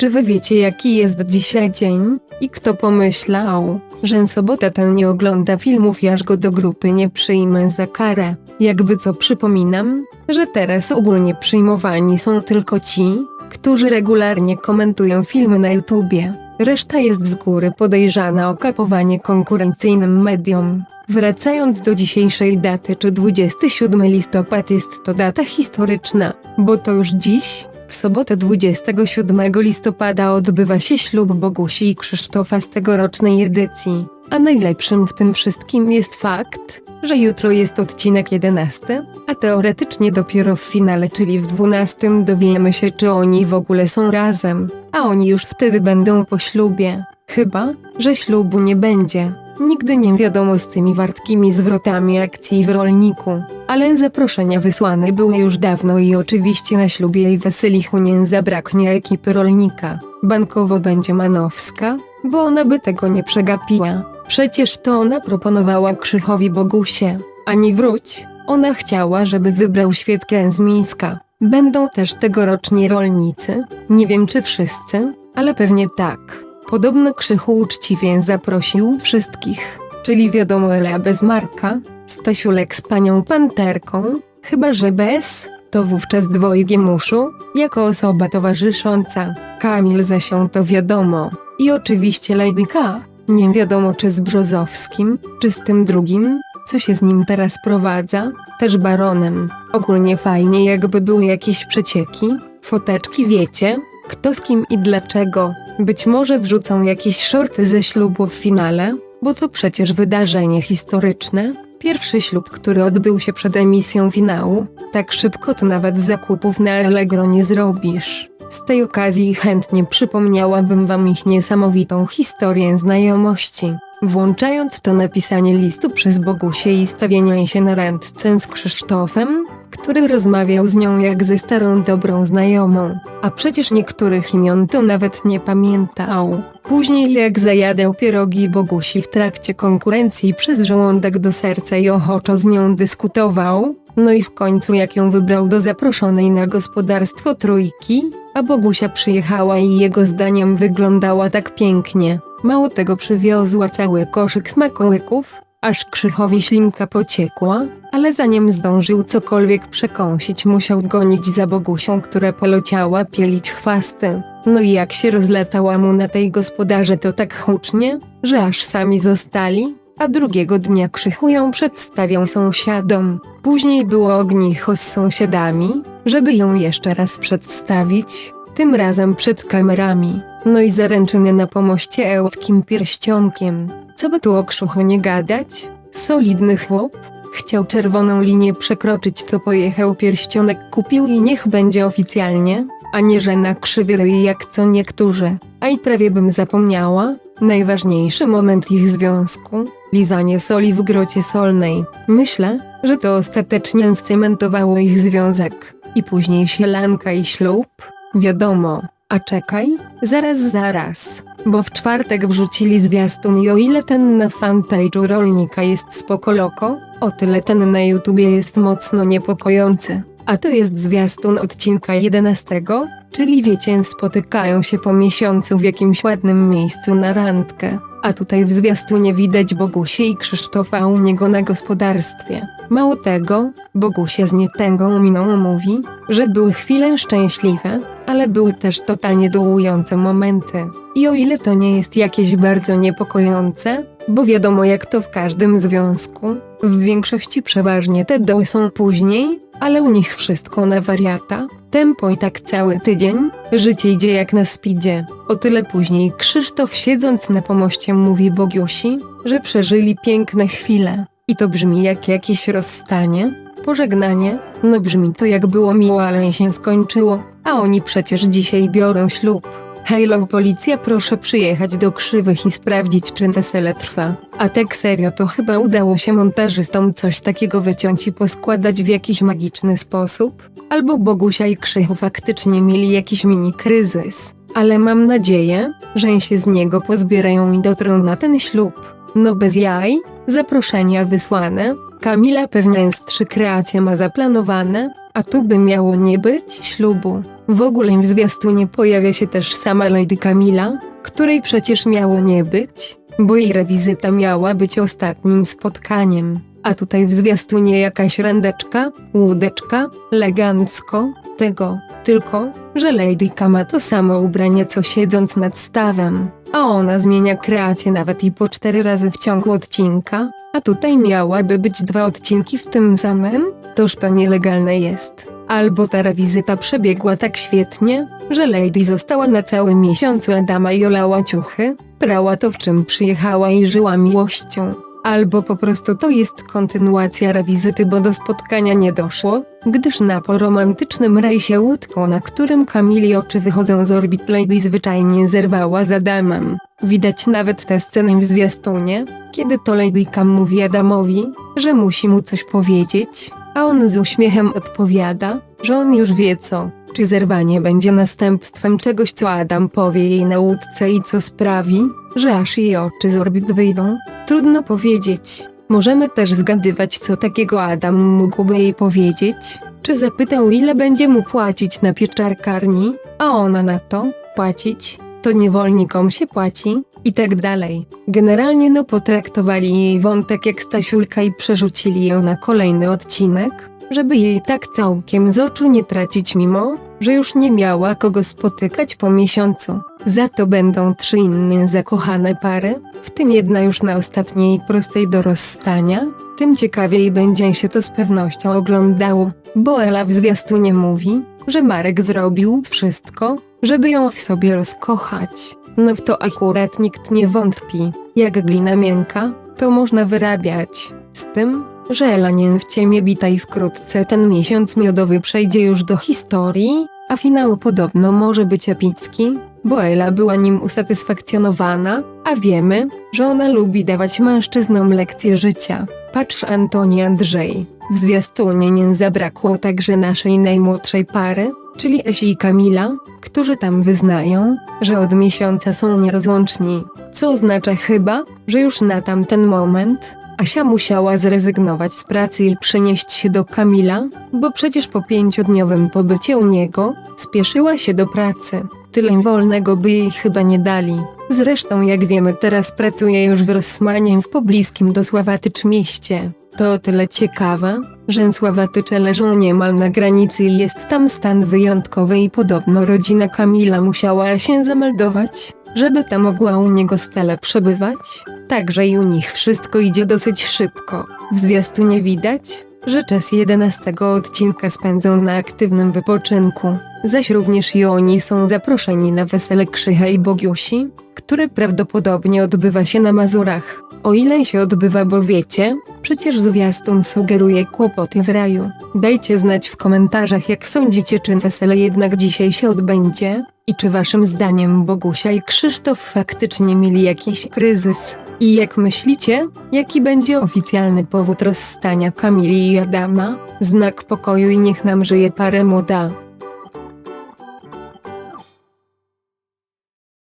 Czy wy wiecie jaki jest dzisiaj dzień? I kto pomyślał, że sobota ten nie ogląda filmów aż go do grupy nie przyjmę za karę? Jakby co przypominam, że teraz ogólnie przyjmowani są tylko ci, którzy regularnie komentują filmy na YouTubie. Reszta jest z góry podejrzana o kapowanie konkurencyjnym mediom. Wracając do dzisiejszej daty, czy 27 listopad jest to data historyczna, bo to już dziś, w sobotę 27 listopada odbywa się ślub Bogusi i Krzysztofa z tegorocznej edycji. A najlepszym w tym wszystkim jest fakt, że jutro jest odcinek 11, a teoretycznie dopiero w finale, czyli w 12 dowiemy się czy oni w ogóle są razem, a oni już wtedy będą po ślubie. Chyba, że ślubu nie będzie. Nigdy nie wiadomo z tymi wartkimi zwrotami akcji w rolniku, ale zaproszenia wysłane były już dawno i oczywiście na ślubie i weselichu nie zabraknie ekipy rolnika. Bankowo będzie Manowska, bo ona by tego nie przegapiła. Przecież to ona proponowała Krzychowi Bogusie. Ani wróć, ona chciała, żeby wybrał Świetkę z Mińska. Będą też tegoroczni rolnicy, nie wiem czy wszyscy, ale pewnie tak. Podobno Krzychu uczciwie zaprosił wszystkich, czyli wiadomo Ela bez Marka, Stasiulek z panią Panterką, chyba że bez, to wówczas dwojgiem muszu, jako osoba towarzysząca, Kamil zasią to wiadomo, i oczywiście Lady K, nie wiadomo czy z Brzozowskim, czy z tym drugim, co się z nim teraz prowadza, też baronem. Ogólnie fajnie jakby były jakieś przecieki, foteczki wiecie, kto z kim i dlaczego. Być może wrzucą jakieś shorty ze ślubu w finale, bo to przecież wydarzenie historyczne. Pierwszy ślub, który odbył się przed emisją finału. Tak szybko to nawet zakupów na Allegro nie zrobisz. Z tej okazji chętnie przypomniałabym wam ich niesamowitą historię znajomości. Włączając to napisanie listu przez Bogusię i stawienie się na randce z Krzysztofem, który rozmawiał z nią jak ze starą dobrą znajomą, a przecież niektórych imion to nawet nie pamiętał. Później jak zajadał pierogi Bogusi w trakcie konkurencji przez żołądek do serca i ochoczo z nią dyskutował, no i w końcu jak ją wybrał do zaproszonej na gospodarstwo trójki, a Bogusia przyjechała i jego zdaniem wyglądała tak pięknie. Mało tego przywiozła cały koszyk smakołyków, aż Krzychowi ślinka pociekła, ale zanim zdążył cokolwiek przekąsić musiał gonić za Bogusią, która poleciała pielić chwasty. No i jak się rozlatała mu na tej gospodarze to tak hucznie, że aż sami zostali, a drugiego dnia Krzychu ją przedstawią sąsiadom. Później było ognicho z sąsiadami, żeby ją jeszcze raz przedstawić, tym razem przed kamerami. No i zaręczyny na pomoście ełckim pierścionkiem. Co by tu o Krzychu nie gadać? Solidny chłop. Chciał czerwoną linię przekroczyć to pojechał pierścionek kupił i niech będzie oficjalnie, a nie że na krzywy ryj jak co niektórzy. A i prawie bym zapomniała, najważniejszy moment ich związku, lizanie soli w grocie solnej. Myślę, że to ostatecznie scementowało ich związek. I później sielanka i ślub, wiadomo. A czekaj, zaraz zaraz, bo w czwartek wrzucili zwiastun i o ile ten na fanpage'u rolnika jest spoko loko, o tyle ten na YouTubie jest mocno niepokojący. A to jest zwiastun odcinka 11, czyli wiecie, spotykają się po miesiącu w jakimś ładnym miejscu na randkę. A tutaj w zwiastunie widać Bogusię i Krzysztofa u niego na gospodarstwie. Mało tego, Bogusia z nietęgą miną mówi, że były chwile szczęśliwe, ale były też totalnie dołujące momenty. I o ile to nie jest jakieś bardzo niepokojące, bo wiadomo jak to w każdym związku, w większości przeważnie te doły są później, ale u nich wszystko na wariata, tempo i tak cały tydzień, życie idzie jak na spidzie. O tyle później Krzysztof siedząc na pomoście mówi Bogiusi, że przeżyli piękne chwile. I to brzmi jak jakieś rozstanie, pożegnanie, no brzmi to jak było miło, ale się skończyło, a oni przecież dzisiaj biorą ślub. Halo policja proszę przyjechać do krzywych i sprawdzić czy wesele trwa. A tak serio to chyba udało się montażystom coś takiego wyciąć i poskładać w jakiś magiczny sposób? Albo Bogusia i Krzychu faktycznie mieli jakiś mini kryzys. Ale mam nadzieję, że się z niego pozbierają i dotrą na ten ślub. No bez jaj, zaproszenia wysłane, Kamila pewnie z trzy kreacje ma zaplanowane, a tu by miało nie być ślubu. W ogóle w zwiastunie pojawia się też sama Lady Camila, której przecież miało nie być, bo jej rewizyta miała być ostatnim spotkaniem. A tutaj w zwiastunie jakaś randeczka, łódeczka, elegancko, tego, tylko, że Lady ma to samo ubranie co siedząc nad stawem, a ona zmienia kreację nawet i po cztery razy w ciągu odcinka, a tutaj miałaby być dwa odcinki w tym samym, toż to nielegalne jest. Albo ta rewizyta przebiegła tak świetnie, że Lady została na całym miesiącu Adama i olała ciuchy, prała to w czym przyjechała i żyła miłością. Albo po prostu to jest kontynuacja rewizyty, bo do spotkania nie doszło, gdyż na poromantycznym rejsie łódką, na którym Kamili oczy wychodzą z orbit Lady zwyczajnie zerwała z Adamem. Widać nawet tę scenę w zwiastunie, kiedy to Lady Cam mówi Adamowi, że musi mu coś powiedzieć, a on z uśmiechem odpowiada, że on już wie co, czy zerwanie będzie następstwem czegoś co Adam powie jej na łódce i co sprawi, że aż jej oczy z orbit wyjdą. Trudno powiedzieć. Możemy też zgadywać co takiego Adam mógłby jej powiedzieć, czy zapytał ile będzie mu płacić na pieczarkarni, a ona na to, płacić, to niewolnikom się płaci, i tak dalej. Generalnie no potraktowali jej wątek jak Stasiulka i przerzucili ją na kolejny odcinek, żeby jej tak całkiem z oczu nie tracić mimo, że już nie miała kogo spotykać po miesiącu. Za to będą trzy inne zakochane pary, w tym jedna już na ostatniej prostej do rozstania, tym ciekawiej będzie się to z pewnością oglądało, bo Ela w zwiastunie mówi, że Marek zrobił wszystko, żeby ją w sobie rozkochać. No w to akurat nikt nie wątpi. Jak glina miękka, to można wyrabiać. Z tym, że Ela nie w ciemię bita i wkrótce ten miesiąc miodowy przejdzie już do historii, a finał podobno może być epicki, bo Ela była nim usatysfakcjonowana, a wiemy, że ona lubi dawać mężczyznom lekcje życia. Patrz Antoni Andrzej. W zwiastunie nie zabrakło także naszej najmłodszej pary, czyli Esi i Kamila, którzy tam wyznają, że od miesiąca są nierozłączni, co oznacza chyba, że już na tamten moment Asia musiała zrezygnować z pracy i przenieść się do Kamila, bo przecież po pięciodniowym pobycie u niego spieszyła się do pracy. Tyle wolnego by jej chyba nie dali. Zresztą jak wiemy teraz pracuje już w Rossmanie w pobliskim do Sławatycz mieście. To o tyle ciekawe, że Sławatycze leżą niemal na granicy i jest tam stan wyjątkowy i podobno rodzina Kamila musiała się zameldować, żeby ta mogła u niego stale przebywać. Także i u nich wszystko idzie dosyć szybko. W zwiastunie widać, że czas 11 odcinka spędzą na aktywnym wypoczynku, zaś również i oni są zaproszeni na wesele Krzycha i Bogiusi, które prawdopodobnie odbywa się na Mazurach. O ile się odbywa, bo wiecie, przecież zwiastun sugeruje kłopoty w raju. Dajcie znać w komentarzach, jak sądzicie, czy wesele jednak dzisiaj się odbędzie i czy waszym zdaniem Bogusia i Krzysztof faktycznie mieli jakiś kryzys. I jak myślicie, jaki będzie oficjalny powód rozstania Kamili i Adama? Znak pokoju i niech nam żyje parę młoda.